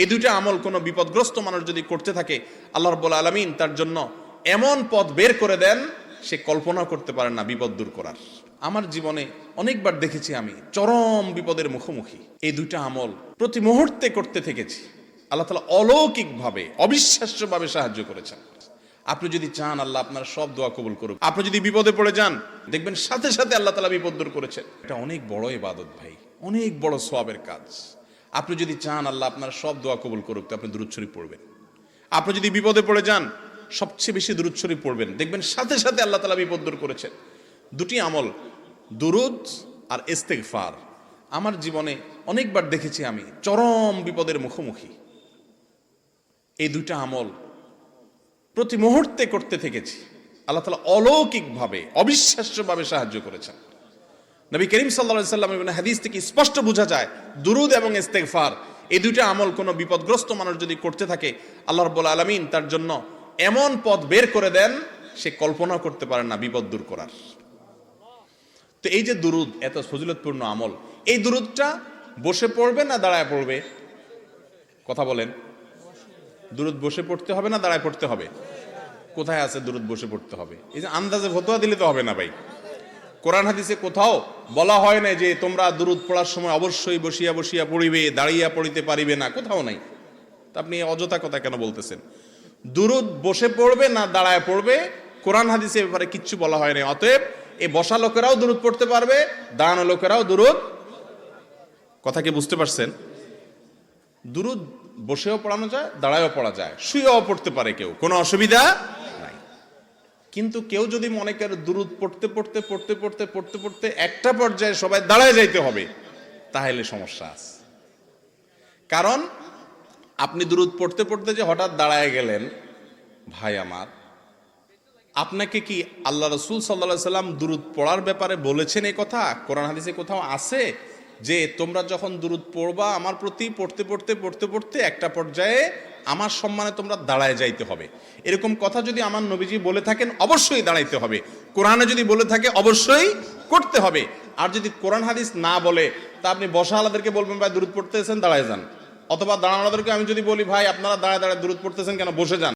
এই দুইটা আমল কোনো বিপদগ্রস্ত মানুষ যদি করতে থাকে, আল্লাহ রব্বুল আলমিন তার জন্য এমন পথ বের করে দেন, সে কল্পনা করতে পারে না বিপদ দূর করার। আমার জীবনে অনেকবার দেখেছি আমি চরম বিপদের মুখোমুখি। এই দুইটা আমল প্রতি মুহূর্তে করতে থেকেছি। আল্লাহ তালা অলৌকিকভাবে, অবিশ্বাস্যভাবে সাহায্য করেছেন। আপনি যদি চান, আল্লাহ আপনার সব দোয়া কবুল করুক। আপনি যদি বিপদে পড়ে যান, দেখবেন সাথে সাথে আল্লাহ তালা বিপদ দূর করেছেন। এটা অনেক বড় ইবাদত ভাই, অনেক বড় সোয়াবের কাজ। আপনি যদি চান, আল্লাহ আপনার সব দোয়া কবুল করুক, তো আপনি দূরত শরীফ পড়বেন। আপনি যদি বিপদে পড়ে যান, সবচেয়ে বেশি দুরুদ শরীফ পড়বেন। দেখবেন সাথে সাথে আল্লাহ তালা বিপদ দূর করেছেন। দুটি আমল, দুরুদ আর ইস্তেগফার। আমার জীবনে অনেকবার দেখেছি আমি, চরম বিপদের মুখোমুখি। এই দুইটা আমল প্রতি মুহূর্তে করতে থেকেছি। আল্লাহ তালা অলৌকিকভাবে, অবিশ্বাস্যভাবে সাহায্য করেছেন। নবী করিম সাল্লা সাল্লাম এবং হাদিস থেকে স্পষ্ট বোঝা যায়, দুরুদ এবং ইস্তেগফার। এই দুইটা আমল কোনো বিপদগ্রস্ত মানুষ যদি করতে থাকে, আল্লাহ রব্বুল আলমিন তার জন্য এমন পথ বের করে দেন, সে কল্পনা করতে পারে না বিপদ দূর করার। তো এই যে দুরুদ, এত ফজিলতপূর্ণ আমল, এই দুরুদটা বসে পড়বে না দাঁড়ায় পড়বে? কথা বলেন। দুরুদ বসে পড়তে হবে না দাঁড়ায় পড়তে হবে? কোথায় আছে দুরুদ বসে পড়তে হবে? এই যে আন্দাজে ফতোয়া দিলে তো হবে না ভাই। কোরআন হাদিসে কোথাও বলা হয় না যে তোমরা দুরুদ পড়ার সময় অবশ্যই বসিয়া বসিয়া পড়িবে, দাঁড়িয়া পড়িতে পারিবে না, কোথাও নাই। আপনি অযথা কথা কেন বলতেছেন? দুরুদ বসে পড়বে না দাঁড়ায় পড়বে, কোরআন হাদিসে ব্যাপারে কিচ্ছু বলা হয় না। অতএব এ বসা লোকেরাও দুরুদ পড়তে পারবে, দাঁড়ানো লোকেরাও দুরুদ। কথা কি বুঝতে পারছেন? দুরুদ বসেও পড়ানো যায়, দাঁড়ায়ও পড়া যায়, শুয়েও পড়তে পারে কেউ, কোনো অসুবিধা কিন্তু কেউ যদি মনে করে দুরুদ পড়তে পড়তে পড়তে পড়তে পড়তে পড়তে একটা পর্যায়ে সবাই দাঁড়ায় যাইতে হবে, তাহলে সমস্যা আছে। কারণ আপনি দুরুদ পড়তে পড়তে যে হঠাৎ দাঁড়ায় গেলেন, ভাই আমার, আপনাকে কি আল্লাহ রসুল সাল্লা সাল্লাম দুরুদ পড়ার ব্যাপারে বলেছেন এই কথা? কোরআন হাদিসে কোথাও আছে যে তোমরা যখন দূরত পড়বা, আমার প্রতি পড়তে পড়তে পড়তে পড়তে একটা পর্যায়ে আমার সম্মানে তোমরা দাঁড়ায় যাইতে হবে। এরকম কথা যদি আমার নবীজি বলে থাকেন, অবশ্যই দাঁড়াইতে হবে। কোরআনে যদি বলে থাকে, অবশ্যই করতে হবে। আর যদি কোরআন হাদিস না বলে, তা আপনি বসা আলাদেরকে বলবেন, ভাই দূরত পড়তেছেন, দাঁড়ায় যান। অথবা দাঁড়ানোদেরকে আমি যদি বলি, ভাই, আপনারা দাঁড়ায় দাঁড়ায় দূরত পড়তেছেন কেন? বসে যান।